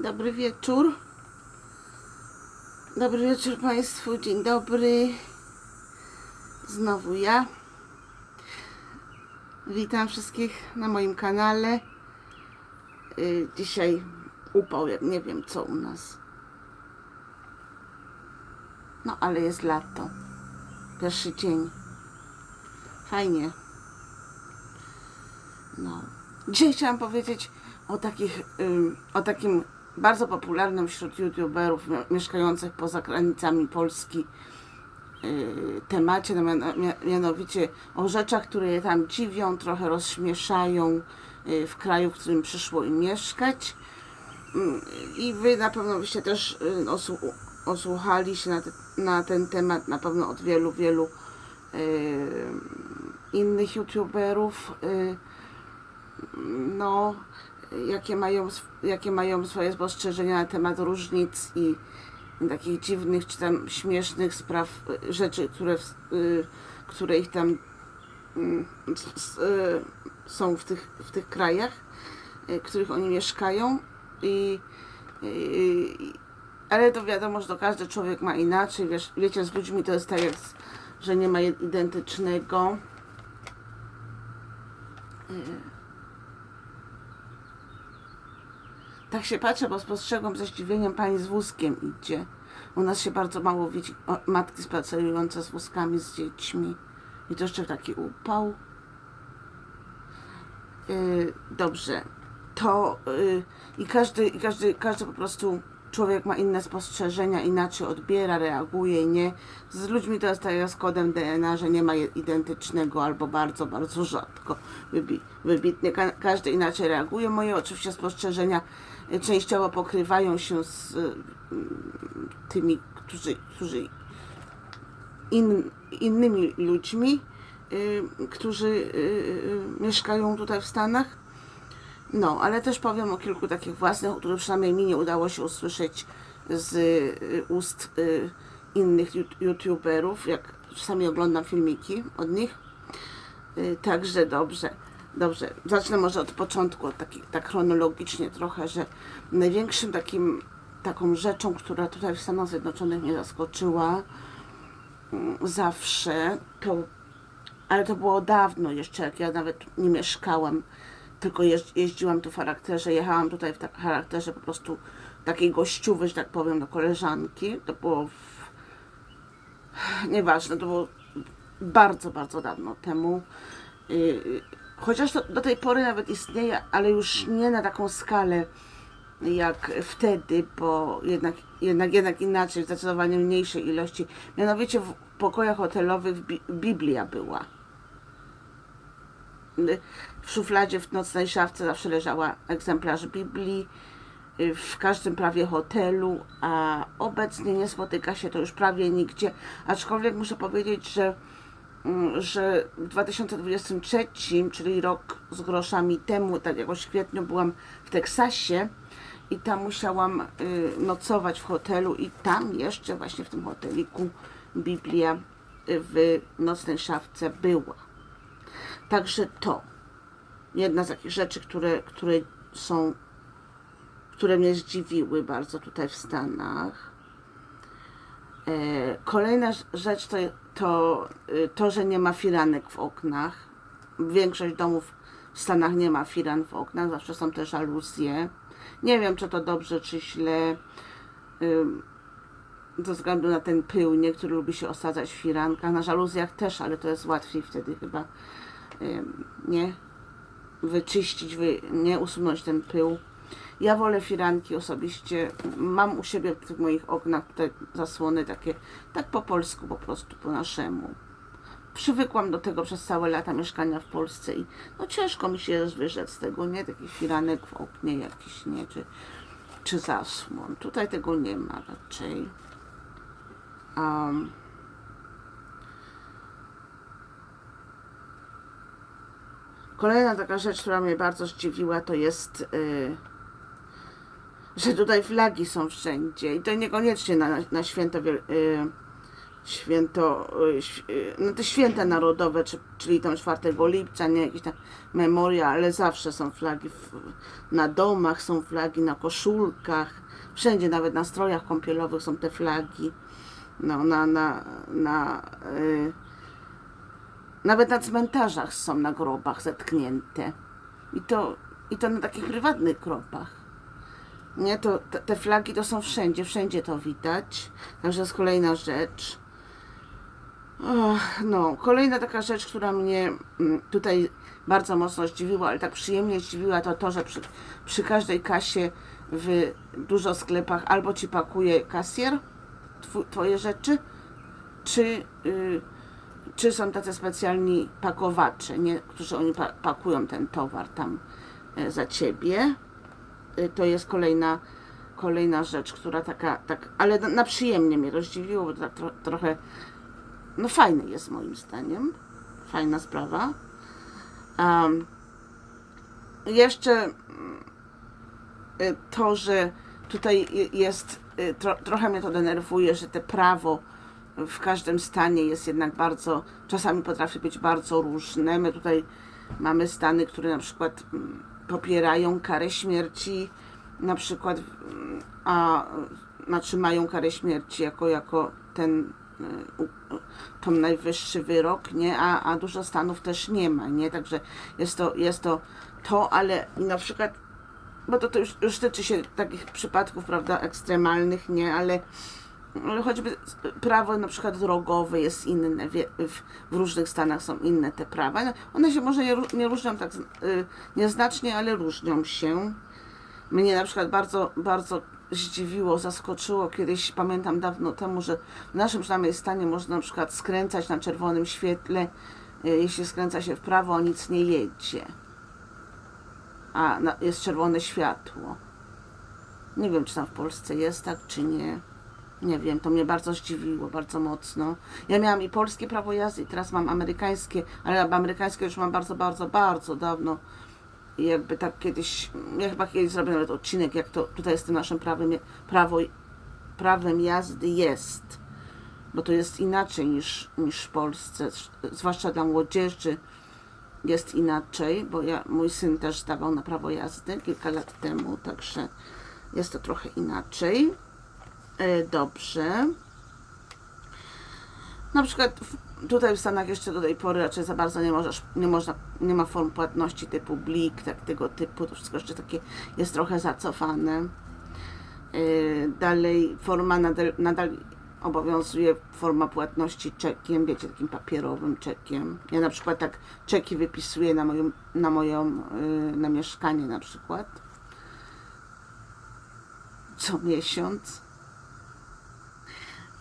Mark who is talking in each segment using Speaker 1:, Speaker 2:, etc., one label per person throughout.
Speaker 1: Dobry wieczór. Dobry wieczór Państwu. Dzień dobry. Znowu ja. Witam wszystkich na moim kanale. Y, Dzisiaj upał, jak nie wiem co u nas. No, ale jest lato. Pierwszy dzień. Fajnie. No. Dzisiaj chciałam powiedzieć o, takich, ym, o takim bardzo popularnym wśród youtuberów mieszkających poza granicami Polski yy, temacie, no, miano- mia- mianowicie o rzeczach, które je tam dziwią, trochę rozśmieszają yy, w kraju, w którym przyszło im mieszkać. Yy, I wy na pewno byście też yy, osłu- osłuchali się na, te, na ten temat na pewno od wielu, wielu yy, innych youtuberów. Yy, no, jakie mają, jakie mają swoje spostrzeżenia na temat różnic i takich dziwnych czy tam śmiesznych spraw, y, rzeczy, które, y, które ich tam mm, y, są w tych, w tych krajach, w których oni mieszkają i i- ale to wiadomo, że to każdy człowiek ma inaczej, wiesz, wiecie, z ludźmi to jest tak, jak, że nie ma identycznego. Tak się patrzę, bo spostrzegam ze zdziwieniem pani z wózkiem idzie. U nas się bardzo mało widzi o, matki spacerujące z wózkami z dziećmi. I to jeszcze taki upał. Yy, dobrze. To yy, i każdy, i każdy, każdy po prostu człowiek ma inne spostrzeżenia, inaczej odbiera, reaguje, nie. Z ludźmi to jest tak jak z kodem DNA, że nie ma identycznego albo bardzo, bardzo rzadko. Wybi, wybitnie Ka każdy inaczej reaguje. Moje oczywiście spostrzeżenia częściowo pokrywają się z y, tymi, którzy, którzy in, innymi ludźmi, y, którzy y, mieszkają tutaj w Stanach. No, ale też powiem o kilku takich własnych, które przynajmniej mi nie udało się usłyszeć z ust innych youtuberów, jak czasami oglądam filmiki od nich. Także dobrze, dobrze. Zacznę może od początku, taki, tak chronologicznie trochę, że największym takim, taką rzeczą, która tutaj w Stanach Zjednoczonych mnie zaskoczyła mm, zawsze, to, ale to było dawno jeszcze, jak ja nawet nie mieszkałam, tylko jeź- jeździłam tu w charakterze, jechałam tutaj w charakterze po prostu takiej gościuwy, że tak powiem, do koleżanki. To było w... nieważne, to było bardzo, bardzo dawno temu. Chociaż to do tej pory nawet istnieje, ale już nie na taką skalę jak wtedy, bo jednak, jednak, jednak inaczej, zdecydowanie mniejszej ilości. Mianowicie w pokojach hotelowych bi- Biblia była. W szufladzie w nocnej szafce zawsze leżała egzemplarz Biblii, w każdym prawie hotelu, a obecnie nie spotyka się to już prawie nigdzie. Aczkolwiek muszę powiedzieć, że, że w 2023, czyli rok z groszami temu, tak jakoś w kwietniu byłam w Teksasie i tam musiałam y, nocować w hotelu i tam jeszcze właśnie w tym hoteliku Biblia y, w nocnej szafce była. Także to jedna z takich rzeczy, które, które są, które mnie zdziwiły bardzo tutaj w Stanach. E, kolejna rzecz to, to y, to, że nie ma firanek w oknach. Większość domów w Stanach nie ma firan w oknach, zawsze są te żaluzje. Nie wiem, czy to dobrze, czy źle. Ze względu na ten pył, niektóry lubi się osadzać w firankach, na żaluzjach też, ale to jest łatwiej wtedy chyba, nie? Wyczyścić, wy, nie usunąć ten pył. Ja wolę firanki osobiście. Mam u siebie w tych moich oknach tutaj zasłony takie, tak po polsku po prostu, po naszemu. Przywykłam do tego przez całe lata mieszkania w Polsce i no ciężko mi się wyrzec z tego, nie? Takich firanek w oknie jakiś, nie? Czy, czy zasłon. Tutaj tego nie ma raczej. Um, kolejna taka rzecz, która mnie bardzo zdziwiła, to jest, y, że tutaj flagi są wszędzie i to niekoniecznie na, na święto wiel- y, święto, y, y, no te święta narodowe, czy, czyli tam 4 lipca, nie jakieś tam memoria, ale zawsze są flagi w, na domach, są flagi na koszulkach, wszędzie, nawet na strojach kąpielowych są te flagi, no na, na, na y, nawet na cmentarzach są na grobach zetknięte i to, i to na takich prywatnych grobach. Nie, to te, flagi to są wszędzie, wszędzie to widać. Także jest kolejna rzecz. No, kolejna taka rzecz, która mnie mm, tutaj bardzo mocno zdziwiła, ale tak przyjemnie zdziwiła, to to, że przy, przy każdej kasie w dużo sklepach albo ci pakuje kasjer twoje rzeczy, czy, y, czy są tacy specjalni pakowacze, nie, którzy oni pa, pakują ten towar tam e, za ciebie. Y, to jest kolejna, kolejna rzecz, która taka, tak, ale na, na przyjemnie mnie to zdziwiło, bo tak tro, trochę, no fajne jest moim zdaniem, fajna sprawa. Um, jeszcze y, to, że tutaj jest, y, tro, trochę mnie to denerwuje, że te prawo w każdym stanie jest jednak bardzo, czasami potrafi być bardzo różne. My tutaj mamy stany, które na przykład mm, popierają karę śmierci, na przykład, a znaczy mają karę śmierci jako, jako ten u- tą najwyższy wyrok, nie? A, a dużo stanów też nie ma, nie? Także jest to, jest to, to, ale na przykład, bo to, to już, już tyczy się takich przypadków, prawda, ekstremalnych, nie? Ale choćby prawo na przykład drogowe jest inne, w, w różnych stanach są inne te prawa. No, One się może nie, nie różnią tak y, nieznacznie, ale różnią się. Mnie na przykład bardzo, bardzo zdziwiło, zaskoczyło kiedyś, pamiętam dawno temu, że w naszym przynajmniej stanie można na przykład skręcać na czerwonym świetle, y, jeśli skręca się w prawo, nic nie jedzie. A na, jest czerwone światło. Nie wiem, czy tam w Polsce jest tak, czy nie. Nie wiem, to mnie bardzo zdziwiło, bardzo mocno. Ja miałam i polskie prawo jazdy, i teraz mam amerykańskie, ale amerykańskie już mam bardzo, bardzo, bardzo dawno. I jakby tak kiedyś, ja chyba kiedyś zrobię nawet odcinek, jak to tutaj z tym naszym prawem, prawo, prawem jazdy jest. Bo to jest inaczej niż, niż w Polsce, zwłaszcza dla młodzieży jest inaczej, bo ja, mój syn też zdawał na prawo jazdy kilka lat temu, także jest to trochę inaczej. E, Dobrze. Na przykład tutaj w Stanach jeszcze do tej pory raczej za bardzo nie możesz, nie można, nie ma form płatności typu blik, tak tego typu, to wszystko jeszcze takie jest trochę zacofane. E, Dalej forma nadal, nadal obowiązuje forma płatności czekiem, wiecie, takim papierowym czekiem. Ja na przykład tak czeki wypisuję na moją, na moją, y, na mieszkanie na przykład. Co miesiąc.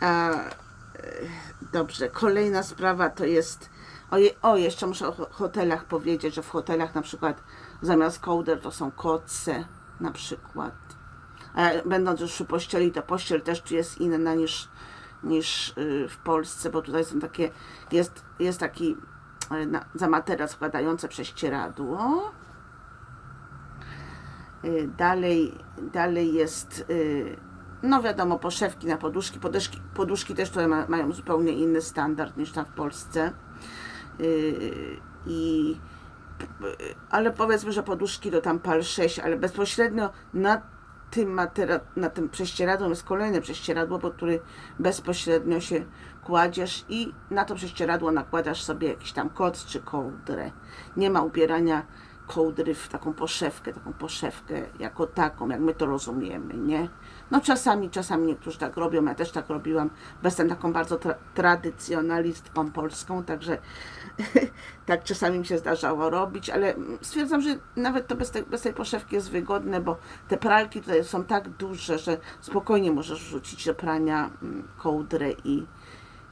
Speaker 1: A, y, dobrze, kolejna sprawa to jest, o, o jeszcze muszę o ho- hotelach powiedzieć, że w hotelach na przykład zamiast kołder to są koce na przykład. A będąc już przy pościeli, to pościel też tu jest inna niż, niż y, w Polsce, bo tutaj są takie, jest, jest taki y, na, za materac składające prześcieradło. Y, Dalej, dalej jest, no wiadomo, poszewki na poduszki. Poduszki, poduszki też tutaj ma, mają zupełnie inny standard niż tam w Polsce. Y, I ale powiedzmy, że poduszki to tam pal 6, ale bezpośrednio na tym, matera- na tym prześcieradłem jest kolejne prześcieradło, pod który bezpośrednio się kładziesz i na to prześcieradło nakładasz sobie jakiś tam koc czy kołdrę. Nie ma ubierania kołdry w taką poszewkę, taką poszewkę jako taką, jak my to rozumiemy, nie? No czasami, czasami niektórzy tak robią, ja też tak robiłam, bo jestem taką bardzo tra- tradycjonalistką polską, także tak czasami mi się zdarzało robić, ale stwierdzam, że nawet to bez tej, bez tej poszewki jest wygodne, bo te pralki tutaj są tak duże, że spokojnie możesz wrzucić do prania mm, kołdrę i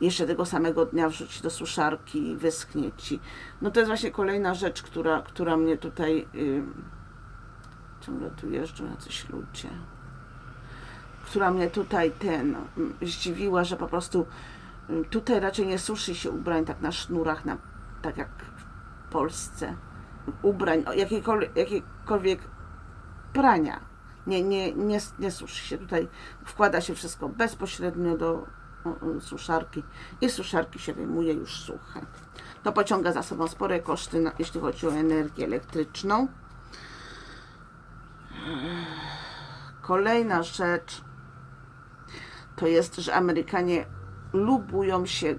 Speaker 1: jeszcze tego samego dnia wrzucić do suszarki i wyschnie ci. No to jest właśnie kolejna rzecz, która, która mnie tutaj y, ciągle tu jeżdżą jacyś ludzie która mnie tutaj ten mm, zdziwiła, że po prostu y, tutaj raczej nie suszy się ubrań tak na sznurach, na, tak jak w Polsce. Ubrań, jakiejkolwiek, jakiejkolwiek prania. Nie, nie, nie, nie suszy się tutaj. Wkłada się wszystko bezpośrednio do, suszarki i suszarki się wyjmuje już suche. To pociąga za sobą spore koszty, jeśli chodzi o energię elektryczną. Kolejna rzecz to jest, że Amerykanie lubują się,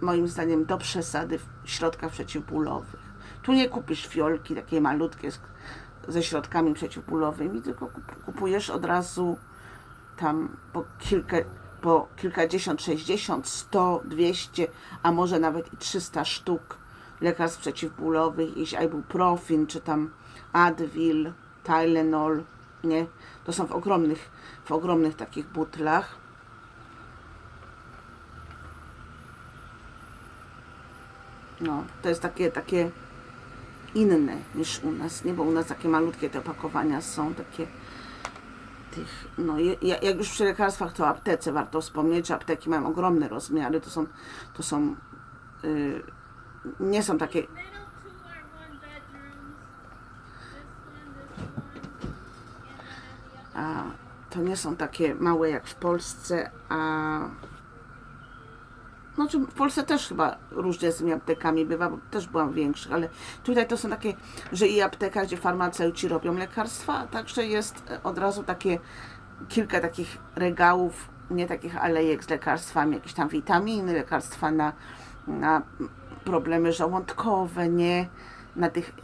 Speaker 1: moim zdaniem, do przesady w środkach przeciwbólowych. Tu nie kupisz fiolki takiej malutkie z, ze środkami przeciwbólowymi, tylko kup- kupujesz od razu tam po kilka, po kilkadziesiąt, sześćdziesiąt, sto, dwieście, a może nawet i 300 sztuk lekarstw przeciwbólowych, jakiś ibuprofen, czy tam Advil, Tylenol, nie? To są w ogromnych, w ogromnych takich butlach. No, to jest takie, takie inne niż u nas, nie? Bo u nas takie malutkie te opakowania są, takie tych, no jak już przy lekarstwach to aptece warto wspomnieć, apteki mają ogromne rozmiary, to są, to są, y, nie są takie, a to nie są takie małe jak w Polsce, a znaczy w Polsce też chyba różnie z tymi aptekami bywa, bo też byłam w większych, ale tutaj to są takie, że i apteka, gdzie farmaceuci robią lekarstwa, także jest e, od razu takie kilka takich regałów, nie takich alejek z lekarstwami, jakieś tam witaminy, lekarstwa na, na problemy żołądkowe, nie, na tych,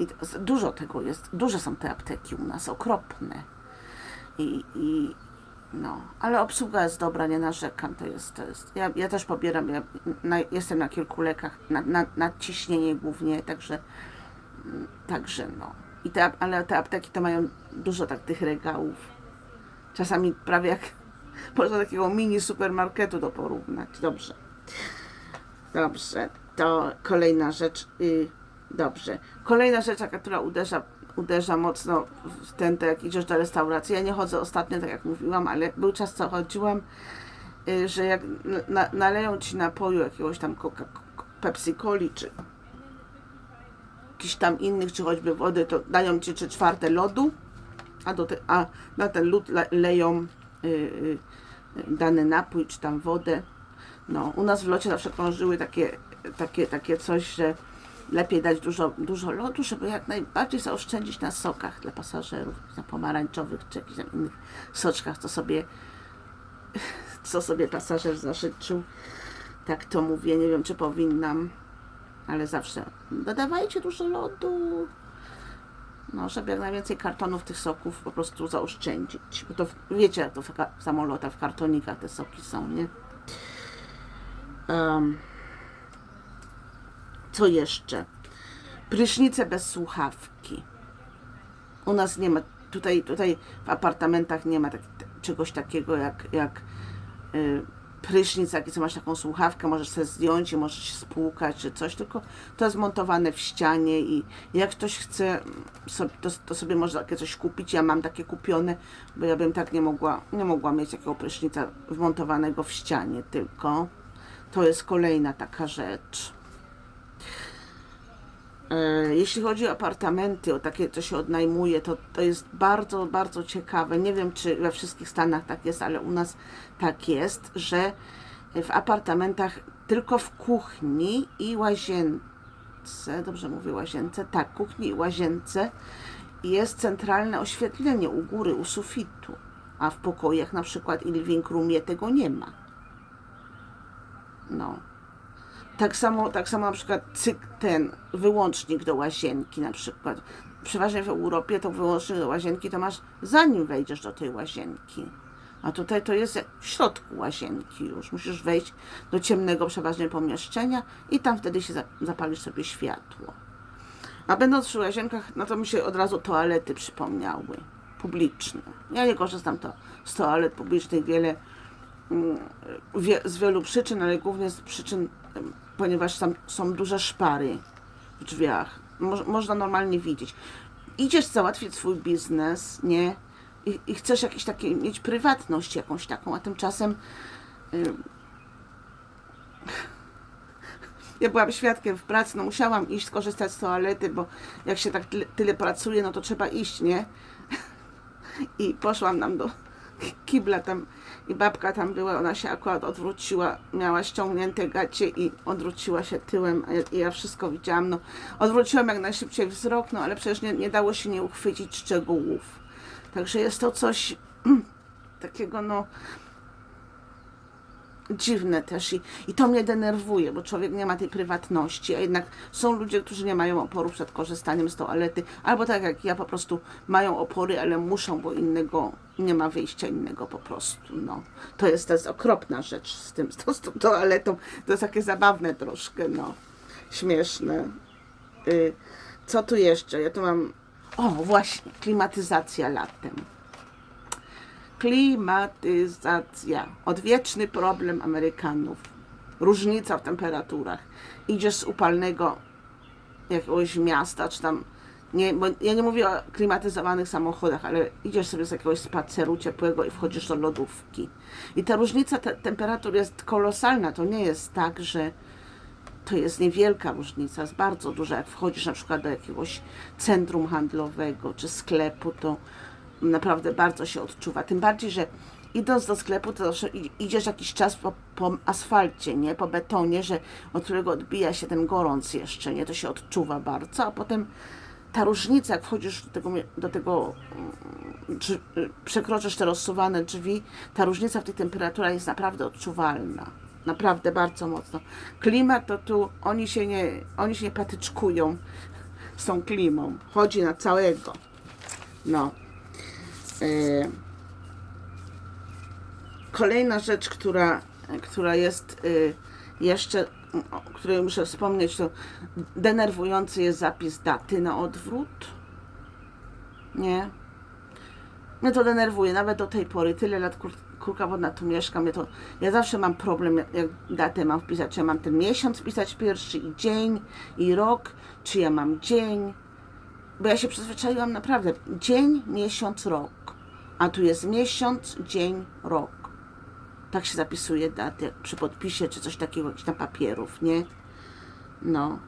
Speaker 1: dużo tego jest, duże są te apteki u nas, okropne. I, i no, ale obsługa jest dobra, nie narzekam, to jest, to jest. Ja, ja też pobieram, ja na, jestem na kilku lekach, na, na, na ciśnienie głównie, także, także no. I te, ale te apteki to mają dużo tak tych regałów. Czasami prawie jak można takiego mini supermarketu to porównać. Dobrze. Dobrze, to kolejna rzecz. Y, dobrze. Kolejna rzecz, która uderza, uderza mocno w ten, to jak idziesz do restauracji. Ja nie chodzę ostatnio, tak jak mówiłam, ale był czas, co chodziłam, y, że jak na, naleją ci napoju jakiegoś tam Coca, Pepsi Coli, czy jakichś tam innych, czy choćby wody, to dają ci trzy czwarte lodu, a, do te, a na ten lód le, leją y, y, dany napój, czy tam wodę. No, u nas w locie zawsze krążyły takie, takie, takie coś, że lepiej dać dużo, dużo lodu, żeby jak najbardziej zaoszczędzić na sokach dla pasażerów, na pomarańczowych czy jakichś innych soczkach, co sobie, co sobie pasażer zażyczył. Tak to mówię, nie wiem czy powinnam, ale zawsze dodawajcie dużo lodu. No, żeby jak najwięcej kartonów tych soków po prostu zaoszczędzić. Bo to wiecie, jak to w, samolotach, w kartonikach te soki są, nie? Em, co jeszcze? Prysznice bez słuchawki. U nas nie ma, tutaj, tutaj w apartamentach nie ma tak, czegoś takiego jak, jak y, prysznic, jaki co masz taką słuchawkę, możesz sobie zdjąć i możesz się spłukać czy coś, tylko to jest montowane w ścianie i jak ktoś chce, mm, sobie, to, to sobie może takie coś kupić. Ja mam takie kupione, bo ja bym tak nie mogła, nie mogła mieć takiego prysznica wmontowanego w ścianie tylko. To jest kolejna taka rzecz. E, Jeśli chodzi o apartamenty, o takie, co się odnajmuje, to, to jest bardzo, bardzo ciekawe. Nie wiem, czy we wszystkich Stanach tak jest, ale u nas tak jest, że w apartamentach tylko w kuchni i łazience, dobrze mówię łazience, tak, kuchni i łazience jest centralne oświetlenie u góry, u sufitu, a w pokojach na przykład i living roomie tego nie ma. No. Tak samo, tak samo na przykład cyk, ten wyłącznik do łazienki na przykład. Przeważnie w Europie to wyłącznik do łazienki to masz zanim wejdziesz do tej łazienki. A tutaj to jest w środku łazienki już. Musisz wejść do ciemnego przeważnie pomieszczenia i tam wtedy się za- zapalisz sobie światło. A będąc przy łazienkach, no to mi się od razu toalety przypomniały. Publiczne. Ja nie korzystam to z toalet publicznych wiele mm, z wielu przyczyn, ale głównie z przyczyn, ponieważ tam są duże szpary w drzwiach. Moż, można normalnie widzieć. Idziesz załatwić swój biznes, nie? I, i chcesz jakieś takie, mieć prywatność jakąś taką, a tymczasem ym, ja byłam świadkiem w pracy, no musiałam iść skorzystać z toalety, bo jak się tak tyle, tyle pracuje, no to trzeba iść, nie? I poszłam nam do, kibla tam i babka tam była, ona się akurat odwróciła, miała ściągnięte gacie i odwróciła się tyłem a ja- i ja wszystko widziałam. No, odwróciłam jak najszybciej wzrok, no ale przecież nie, nie dało się nie uchwycić szczegółów. Także jest to coś takiego, no dziwne też i, i to mnie denerwuje, bo człowiek nie ma tej prywatności, a jednak są ludzie, którzy nie mają oporu przed korzystaniem z toalety, albo tak jak ja po prostu mają opory, ale muszą, bo innego nie ma wyjścia innego po prostu, no. To jest, to jest okropna rzecz z tym, z tą, z tą toaletą, to jest takie zabawne troszkę, no. Śmieszne. Y, co tu jeszcze? Ja tu mam, o właśnie, klimatyzacja latem. Klimatyzacja. Odwieczny problem Amerykanów. Różnica w temperaturach. Idziesz z upalnego jakiegoś miasta, czy tam. Nie, bo ja nie mówię o klimatyzowanych samochodach, ale idziesz sobie z jakiegoś spaceru ciepłego i wchodzisz do lodówki. I ta różnica te, temperatur jest kolosalna. To nie jest tak, że to jest niewielka różnica, jest bardzo duża. Jak wchodzisz na przykład do jakiegoś centrum handlowego czy sklepu, to naprawdę bardzo się odczuwa. Tym bardziej, że idąc do sklepu, to idziesz jakiś czas po, po asfalcie, nie? Po betonie, że od którego odbija się ten gorąc jeszcze, nie? To się odczuwa bardzo, a potem ta różnica, jak wchodzisz do tego, do tego mm, drzwi, przekroczysz te rozsuwane drzwi, ta różnica w tych temperaturach jest naprawdę odczuwalna. Naprawdę bardzo mocno. Klimat to tu, oni się nie, oni się nie patyczkują z tą klimą. Chodzi na całego. No. E, Kolejna rzecz, która, która jest y, jeszcze, o której muszę wspomnieć, to denerwujący jest zapis daty na odwrót. Nie? Mnie to denerwuje, nawet do tej pory. Tyle lat kur, kurka wodna tu mieszkam. Mnie to, ja zawsze mam problem, jak, jak datę mam wpisać. Czy ja mam ten miesiąc wpisać pierwszy i dzień i rok, czy ja mam dzień. Bo ja się przyzwyczaiłam naprawdę. Dzień, miesiąc, rok. A tu jest miesiąc, dzień, rok. Tak się zapisuje daty przy podpisie czy coś takiego, jakichś tam papierów, nie? No.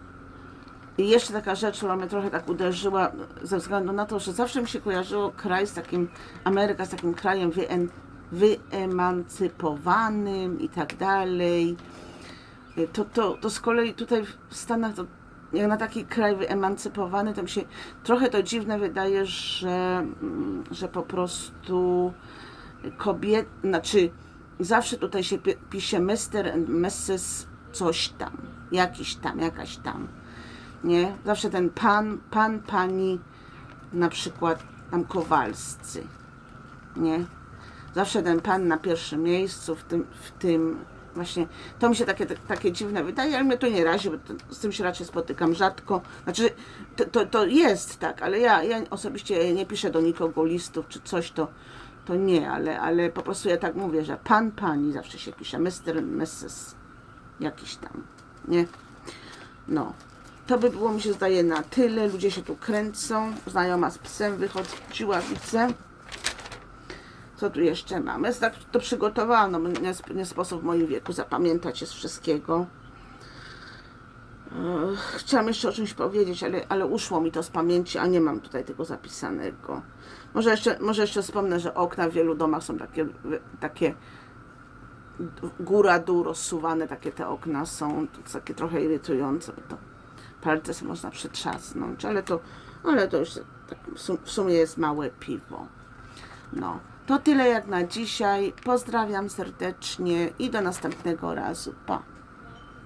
Speaker 1: I jeszcze taka rzecz, która mnie trochę tak uderzyła, ze względu na to, że zawsze mi się kojarzyło kraj z takim, Ameryka z takim krajem wyen, wyemancypowanym i tak dalej. To, to, to z kolei tutaj w Stanach, to jak na taki kraj wyemancypowany, to mi się trochę to dziwne wydaje, że, mm, że po prostu kobiet, znaczy zawsze tutaj się pi- pisze Mr. and Mrs. coś tam, jakiś tam, jakaś tam, nie? Zawsze ten pan, pan, pani, na przykład tam Kowalscy, nie? Zawsze ten pan na pierwszym miejscu w tym, w tym właśnie, to mi się takie, takie dziwne wydaje, ale mnie to nie razi, bo to, z tym się raczej spotykam rzadko. Znaczy, to, to, to jest tak, ale ja, ja osobiście nie piszę do nikogo listów czy coś, to, to nie, ale, ale po prostu ja tak mówię, że pan, pani zawsze się pisze, Mr., Mrs., jakiś tam, nie? No. To by było, mi się zdaje, na tyle. Ludzie się tu kręcą. Znajoma z psem wychodziła, widzę. Co tu jeszcze mamy? Tak to przygotowałam, no, nie, nie sposób w moim wieku zapamiętać jest wszystkiego. Chciałam jeszcze o czymś powiedzieć, ale, ale uszło mi to z pamięci, a nie mam tutaj tego zapisanego. Może jeszcze, może jeszcze wspomnę, że okna w wielu domach są takie, takie góra dół rozsuwane, takie te okna są, to takie trochę irytujące, bo to palce można przytrzasnąć, ale to, ale to już tak w sumie jest małe piwo. No, to tyle jak na dzisiaj. Pozdrawiam serdecznie i do następnego razu. Pa.